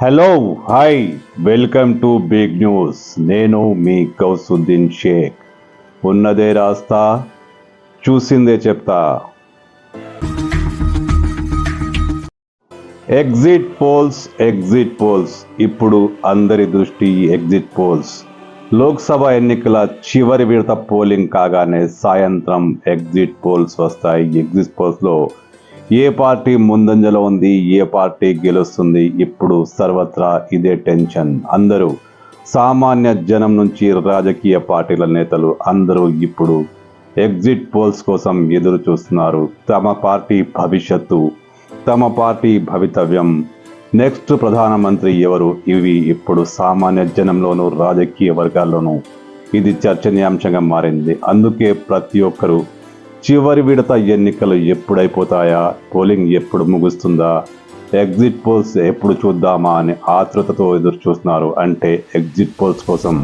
Hello hi welcome to big news నేను మీ గౌసుద్దీన్ షేక్. ఉన్నదే రాస్తా చూసిందే చెప్తా. ఎగ్జిట్ పోల్స్ ఎగ్జిట్ పోల్స్ ఇప్పుడు అందరి దృష్టి ఎగ్జిట్ పోల్స్ లోక్సభ ఎన్నికల చివరి విడత పోలింగ్ కాగానే సాయంత్రం ఎగ్జిట్ పోల్స్ వస్తాయి. ఎగ్జిట్ పోల్స్లో ఏ పార్టీ ముందంజలో ఉంది ఏ పార్టీ గెలుస్తుంది ఇప్పుడు సర్వత్రా ఇదే టెన్షన్. అందరూ సామాన్య జనం నుంచి రాజకీయ పార్టీల నేతలు అందరూ ఇప్పుడు ఎగ్జిట్ పోల్స్ కోసం ఎదురు చూస్తున్నారు. తమ పార్టీ భవిష్యత్తు తమ పార్టీ భవితవ్యం. నెక్స్ట్ ప్రధానమంత్రి ఎవరు? ఇవి ఇప్పుడు సామాన్య జనంలోనూ రాజకీయ వర్గాల్లోనూ. ఇది చర్చనీయాంశంగా మారింది. అందుకే ప్రతి ఒక్కరూ చివరి విడత ఎన్నికలు ఎప్పుడైపోతాయా? పోలింగ్ ఎప్పుడు ముగుస్తుందా? ఎగ్జిట్ పోల్స్ ఎప్పుడు చూద్దామా అని ఆతృతతో ఎదురు చూస్తున్నారు అంటే ఎగ్జిట్ పోల్స్ కోసం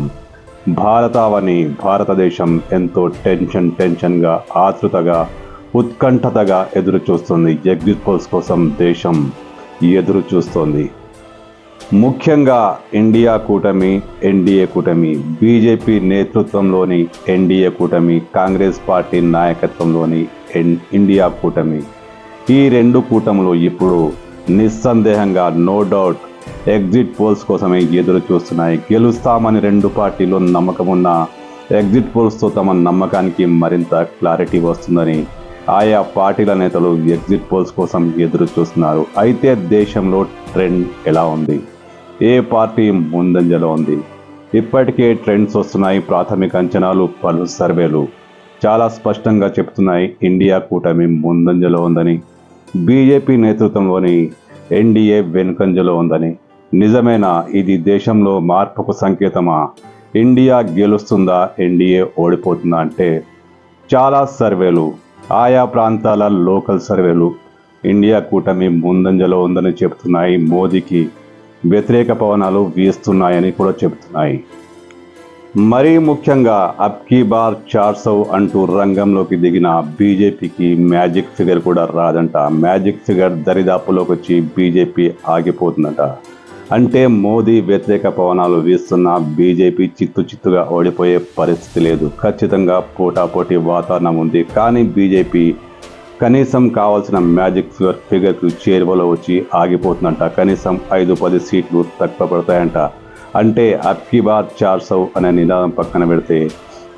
భారతావని భారతదేశం ఎంతో టెన్షన్ టెన్షన్గా ఆతృతగా ఉత్కంఠతగా ఎదురు చూస్తుంది ఎగ్జిట్ పోల్స్ కోసం దేశం ఎదురు చూస్తోంది ముఖ్యంగా ఇండియా కూటమి ఎన్డీఏ కూటమి బీజేపీ నేతృత్వంలోని ఎన్డీఏ కూటమి కాంగ్రెస్ పార్టీ నాయకత్వంలోని ఎన్ ఇండియా కూటమి. ఈ రెండు కూటములు ఇప్పుడు నిస్సందేహంగా నో డౌట్ ఎగ్జిట్ పోల్స్ కోసమే ఎదురు చూస్తున్నాయి గెలుస్తామని రెండు పార్టీలు నమ్మకం ఉన్న ఎగ్జిట్ పోల్స్తో తమ నమ్మకానికి మరింత క్లారిటీ వస్తుందని ఆయా పార్టీల నేతలు ఎగ్జిట్ పోల్స్ కోసం ఎదురు చూస్తున్నారు అయితే దేశంలో ట్రెండ్ ఎలా ఉంది? ఏ పార్టీ ముందంజలో ఉంది? ఇప్పటికే ట్రెండ్స్ వస్తున్నాయి ప్రాథమిక అంచనాలు పలు సర్వేలు. చాలా స్పష్టంగా చెప్తున్నాయి ఇండియా కూటమి ముందంజలో ఉందని. బీజేపీ నేతృత్వంలోని ఎన్డీఏ వెనుకంజలో ఉందని. నిజమేనా ఇది దేశంలో మార్పుకు సంకేతమా? ఇండియా గెలుస్తుందా ఎన్డీఏ ఓడిపోతుందా అంటే? చాలా సర్వేలు ఆయా ప్రాంతాల లోకల్ సర్వేలు. ఇండియా కూటమి ముందంజలో ఉందని చెబుతున్నాయి మోదీకి. వ్యతిరేక పవనాలు వీస్తున్నాయని కూడా చెబుతున్నాయి. మరీ ముఖ్యంగా అబ్కీబార్ కీ బార్ అంటూ రంగంలోకి దిగిన బీజేపీకి మ్యాజిక్ ఫిగర్ కూడా రాదంట. మ్యాజిక్ ఫిగర్ దరిదాపులోకి వచ్చి బీజేపీ ఆగిపోతుందట. అంటే మోదీ వ్యతిరేక పవనాలు వీస్తున్న బీజేపీ చిత్తు చిత్తుగా ఓడిపోయే పరిస్థితి లేదు. ఖచ్చితంగా పోటాపోటీ వాతావరణం ఉంది. కానీ బీజేపీ కనీసం కావాల్సిన మ్యాజిక్ ఫిగర్ ఫిగర్కు చేరువలో వచ్చి ఆగిపోతుందంట. కనీసం ఐదు పది సీట్లు తక్కువ పడతాయంట అంటే అబ్కి బార్ చార్ సౌ అనే నినాదం పక్కన పెడితే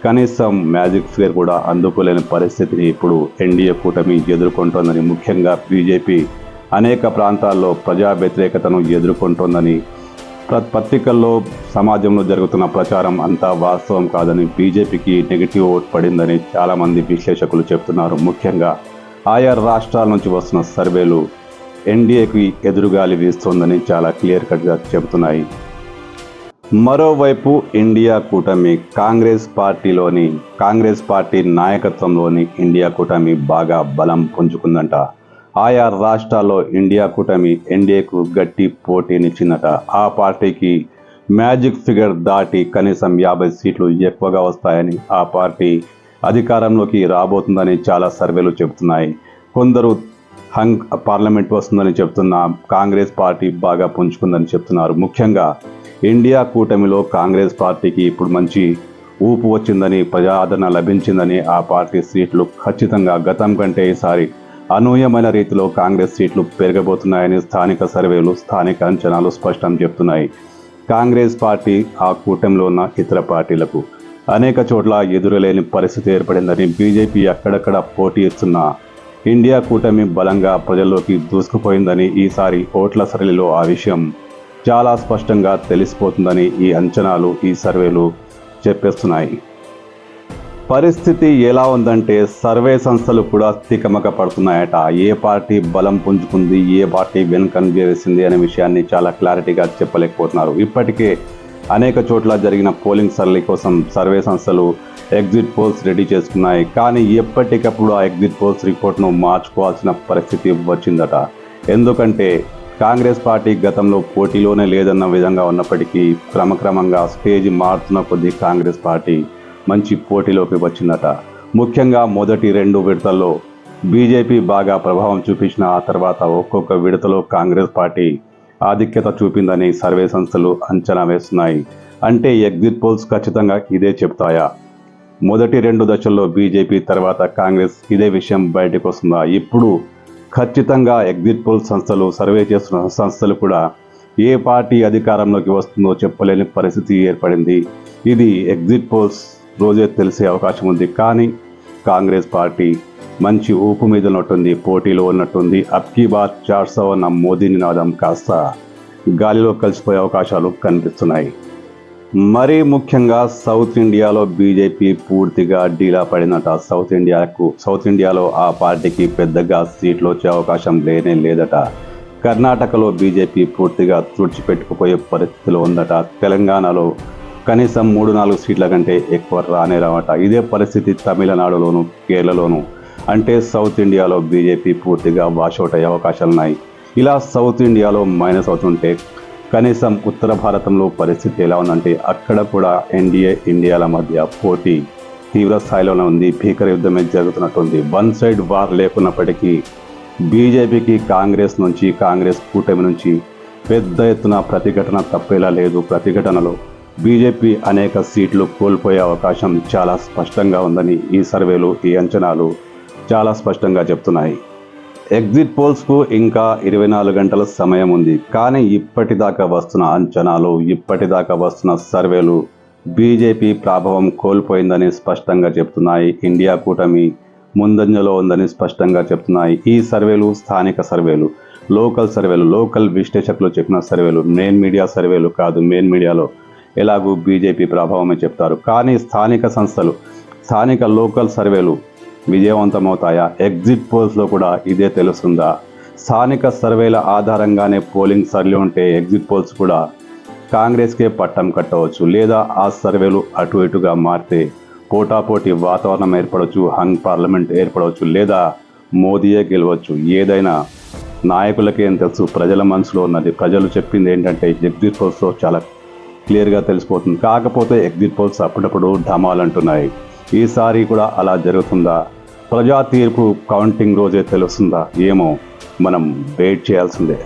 కనీసం మ్యాజిక్ ఫిగర్ కూడా అందుకోలేని పరిస్థితిని ఇప్పుడు ఎన్డీఏ కూటమి ఎదుర్కొంటోందని ముఖ్యంగా బీజేపీ అనేక ప్రాంతాల్లో ప్రజా వ్యతిరేకతను ఎదుర్కొంటోందని పత్రికల్లో సమాజంలో జరుగుతున్న ప్రచారం అంతా వాస్తవం కాదని బీజేపీకి నెగిటివ్ ఓట్ పడిందని చాలామంది విశ్లేషకులు చెప్తున్నారు. ముఖ్యంగా ఆయా రాష్ట్రాల నుంచి వస్తున్న సర్వేలు ఎన్డీఏకి ఎదురుగాలి వీస్తోందని చాలా క్లియర్ కట్గా చెబుతున్నాయి. మరోవైపు ఇండియా కూటమి కాంగ్రెస్ పార్టీలోని కాంగ్రెస్ పార్టీ నాయకత్వంలోని ఇండియా కూటమి బాగా బలం పుంజుకుందంట. ఆయా రాష్ట్రాల్లో ఇండియా కూటమి ఎన్డీఏకు గట్టి పోటీనిచ్చిందట. ఆ పార్టీకి మ్యాజిక్ ఫిగర్ దాటి కనీసం యాభై సీట్లు ఎక్కువగా వస్తాయని ఆ పార్టీ అధికారంలోకి రాబోతుందని చాలా సర్వేలు చెబుతున్నాయి. కొందరు హంగ్ పార్లమెంట్ వస్తుందని చెప్తున్న కాంగ్రెస్ పార్టీ బాగా పుంజుకుందని చెప్తున్నారు. ముఖ్యంగా ఇండియా కూటమిలో కాంగ్రెస్ పార్టీకి ఇప్పుడు మంచి ఊపు వచ్చిందని ప్రజాదరణ లభించిందని ఆ పార్టీ సీట్లు ఖచ్చితంగా గతం కంటే ఈసారి అనూహ్యమైన రీతిలో కాంగ్రెస్ సీట్లు పెరగబోతున్నాయని స్థానిక సర్వేలు స్థానిక అంచనాలు స్పష్టం చెప్తున్నాయి. కాంగ్రెస్ పార్టీ ఆ కూటమిలో ఉన్న ఇతర పార్టీలకు అనేక చోట్ల ఎదురులేని పరిస్థితి ఏర్పడిందని బీజేపీ అక్కడక్కడ పోటీ ఇస్తున్న ఇండియా కూటమి బలంగా ప్రజల్లోకి దూసుకుపోయిందని ఈసారి ఓట్ల సరళిలో ఆ విషయం చాలా స్పష్టంగా తెలిసిపోతుందని ఈ అంచనాలు ఈ సర్వేలు చెప్పేస్తున్నాయి. పరిస్థితి ఎలా ఉందంటే సర్వే సంస్థలు కూడా తికమక పడుతున్నాయట. ఏ పార్టీ బలం పుంజుకుంది ఏ పార్టీ వెనుకను చేసింది అనే విషయాన్ని చాలా క్లారిటీగా చెప్పలేకపోతున్నారు. ఇప్పటికే అనేక చోట్ల జరిగిన పోలింగ్ సరళి కోసం సర్వే సంస్థలు ఎగ్జిట్ పోల్స్ రెడీ చేసుకున్నాయి. కానీ ఎప్పటికప్పుడు ఆ ఎగ్జిట్ పోల్స్ రిపోర్ట్ను మార్చుకోవాల్సిన పరిస్థితి వచ్చిందట. ఎందుకంటే కాంగ్రెస్ పార్టీ గతంలో పోటీలోనే లేదన్న విధంగా ఉన్నప్పటికీ క్రమక్రమంగా స్టేజ్ మారుతున్న కొద్దీ కాంగ్రెస్ పార్టీ మంచి పోటీలోకి వచ్చిందట. ముఖ్యంగా మొదటి రెండు విడతల్లో బీజేపీ బాగా ప్రభావం చూపించిన ఆ తర్వాత ఒక్కొక్క విడతలో కాంగ్రెస్ పార్టీ ఆధిక్యత చూపిందని సర్వే సంస్థలు అంచనా వేస్తున్నాయి. అంటే ఎగ్జిట్ పోల్స్ ఖచ్చితంగా ఇదే చెప్తాయా? మొదటి రెండు దశల్లో బీజేపీ తర్వాత కాంగ్రెస్ ఇదే విషయం బయటకు వస్తుందా? ఇప్పుడు ఖచ్చితంగా ఎగ్జిట్ పోల్ సంస్థలు సర్వే చేస్తున్న సంస్థలు కూడా ఏ పార్టీ అధికారంలోకి వస్తుందో చెప్పలేని పరిస్థితి ఏర్పడింది. ఇది ఎగ్జిట్ పోల్స్ రోజే తెలిసే అవకాశం ఉంది. కానీ కాంగ్రెస్ పార్టీ మంచి ఊపు మీద ఉన్నట్టుంది పోటీలో ఉన్నట్టుంది. అబ్కీ బాత్ చార్సవ్ అన్న మోదీ నినాదం కాస్త గాలిలో కలిసిపోయే అవకాశాలు కనిపిస్తున్నాయి. మరీ ముఖ్యంగా సౌత్ ఇండియాలో బీజేపీ పూర్తిగా డీలా పడినట సౌత్ ఇండియాకు సౌత్ ఇండియాలో ఆ పార్టీకి పెద్దగా సీట్లు వచ్చే అవకాశం లేనే లేదట. కర్ణాటకలో బీజేపీ పూర్తిగా తుడిచిపెట్టుకుపోయే పరిస్థితిలో ఉందట. తెలంగాణలో కనీసం మూడు నాలుగు సీట్ల కంటే ఎక్కువ రానే రావట. ఇదే పరిస్థితి తమిళనాడులోను కేరళలోను అంటే సౌత్ ఇండియాలో బీజేపీ పూర్తిగా వాషౌట్ అయ్యే అవకాశాలున్నాయి. ఇలా సౌత్ ఇండియాలో మైనస్ అవుతుంటే కనీసం ఉత్తర భారతంలో పరిస్థితి ఎలా ఉందంటే అక్కడ కూడా ఎన్డీఏ ఇండియాల మధ్య పోటీ తీవ్ర స్థాయిలోనే ఉంది. భీకర యుద్ధమే జరుగుతున్నట్టుంది. వన్ సైడ్ వార్ లేకున్నప్పటికీ బీజేపీకి కాంగ్రెస్ నుంచి కాంగ్రెస్ కూటమి నుంచి పెద్ద ఎత్తున ప్రతిఘటన తప్పేలా లేదు. ప్రతిఘటనలో బీజేపీ అనేక సీట్లు కోల్పోయే అవకాశం చాలా స్పష్టంగా ఉందని ఈ సర్వేలు ఈ అంచనాలు చాలా స్పష్టంగా చెప్తున్నాయి. ఎగ్జిట్ పోల్స్కు ఇంకా ఇరవై నాలుగు గంటల సమయం ఉంది. కానీ ఇప్పటిదాకా వస్తున్న అంచనాలు ఇప్పటిదాకా వస్తున్న సర్వేలు బీజేపీ ప్రభావం కోల్పోయిందని స్పష్టంగా చెప్తున్నాయి. ఇండియా కూటమి ముందంజలో ఉందని స్పష్టంగా చెప్తున్నాయి. ఈ సర్వేలు స్థానిక సర్వేలు లోకల్ సర్వేలు లోకల్ విశ్లేషకులు చెప్పిన సర్వేలు మెయిన్ మీడియా సర్వేలు కాదు మెయిన్ మీడియాలో ఎలాగూ బీజేపీ ప్రభావమే చెప్తారు. కానీ స్థానిక సంస్థలు స్థానిక లోకల్ సర్వేలు విజయవంతమవుతాయా? ఎగ్జిట్ పోల్స్లో కూడా ఇదే తెలుస్తుందా? స్థానిక సర్వేల ఆధారంగానే పోలింగ్ సర్లే ఉంటే ఎగ్జిట్ పోల్స్ కూడా కాంగ్రెస్కే పట్టం కట్టవచ్చు. లేదా ఆ సర్వేలు అటు ఇటుగా మారితే పోటాపోటీ వాతావరణం ఏర్పడవచ్చు హంగ్ పార్లమెంట్ ఏర్పడవచ్చు లేదా మోదీయే గెలవచ్చు. ఏదైనా నాయకులకేం తెలుసు ప్రజల మనసులో ఉన్నది. ప్రజలు చెప్పింది ఏంటంటే ఎగ్జిట్ పోల్స్లో చాలా క్లియర్గా తెలిసిపోతుంది. కాకపోతే ఎగ్జిట్ పోల్స్ అప్పుడప్పుడు ఢమాలంటున్నాయి ఈసారి కూడా అలా జరుగుతుందా? ప్రజా తీర్పు కౌంటింగ్ రోజే తెలుస్తుందా? ఏమో మనం వెయిట్ చేయాల్సిందే.